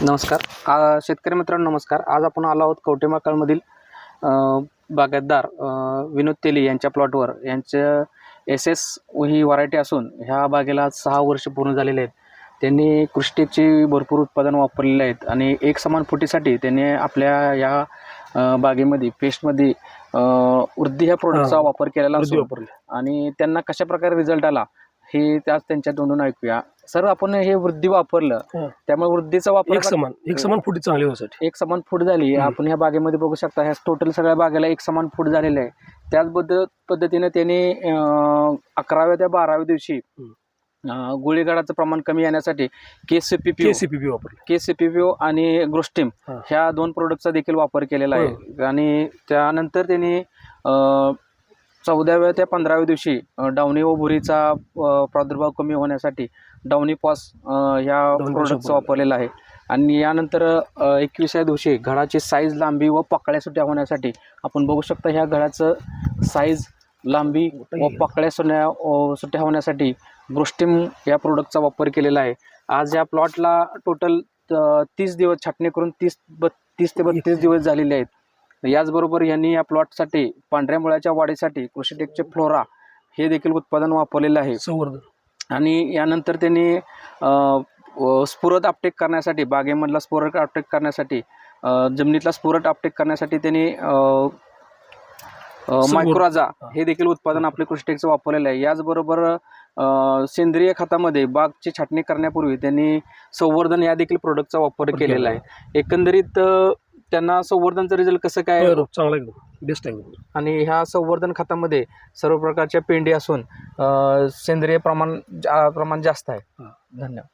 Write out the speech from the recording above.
नमस्कार. आ, शेतकरी मित्रांनो नमस्कार. आज आपण आलो आहोत कवटेमाकाळमधील बागायतदार विनोद तेली यांच्या प्लॉटवर. यांचं एस एस ही व्हरायटी असून ह्या बागेला आज सहा वर्ष पूर्ण झालेले आहेत. त्यांनी कृष्टीची भरपूर उत्पादन वापरलेले आहेत आणि एक समान फुटीसाठी त्यांनी आपल्या या बागेमध्ये पेस्टमध्ये वृद्धी ह्या प्रोडक्टचा. वापर केलेला आणि त्यांना कशा प्रकारे रिझल्ट आला हे त्याच त्यांच्या तोंडून ऐकूया. सर आपण हे वृद्धी वापरलं हा. त्यामुळे वृद्धीचा वापर एक समान एक समान फुटी चांगली होण्यासाठी. एक समान फूट झाली. आपण ह्या बागेमध्ये बघू शकता ह्या टोटल सगळ्या बागेला एक समान फूट झालेलं आहे. त्याच पद्ध पद्धतीने त्यांनी अकराव्या ते बाराव्या दिवशी गोळीगाडाचं प्रमाण कमी येण्यासाठी K C P P KCPP वापरली. के सी पी पी आणि ग्रोस्टिम हा. ह्या दोन प्रोडक्टचा देखील वापर केलेला आहे. आणि त्यानंतर त्यांनी चौदाव्या ते पंधराव्या दिवशी डावणी व भुरीचा प्रादुर्भाव कमी होण्यासाठी डावणी पॉस ह्या प्रोडक्टचा वापरला. वापरलेला आहे आणि यानंतर एकविसाव्या दिवशी घडाची साईज लांबी व पकड्या सुट्या होण्यासाठी आपण बघू शकता ह्या घडाचं साईज लांबी व आहे. पकड्या सुन्या सुट्या होण्यासाठी ग्रोस्टिम या प्रोडक्टचा वापर केलेला आहे आज या प्लॉटला टोटल तीस दिवस छाटणी करून तीस बत्तीस ते बत्तीस दिवस झालेले आहेत याचबरोबर यांनी या प्लॉटसाठी पांढऱ्या मुळ्याच्या वाढीसाठी कृषीटेकचे फ्लोरा हे देखील उत्पादन वापरलेलं आहे. संवर्धन. आणि यानंतर त्यांनी स्फुरत आपटेक करण्यासाठी बागेमधला स्फुरत आपटेक करण्यासाठी जमिनीतला स्फुरत आपटेक करण्यासाठी त्यांनी. मायक्रोराजा हा. देखील उत्पादन आपले कृषीटेकचं वापरलेलं आहे. याचबरोबर सेंद्रिय खतामध्ये बागची छाटणी करण्यापूर्वी त्यांनी संवर्धन या देखील प्रोडक्टचा वापर केलेला आहे. एकंदरीत त्यांना संवर्धनचा रिझल्ट कसं काय चांगला एकदम बेस्ट आहे एकदम. आणि ह्या संवर्धन खतामध्ये सर्व प्रकारच्या पेंडी असून अ, सेंद्रिय प्रमाण जा- प्रमाण जास्त आहे हा. धन्यवाद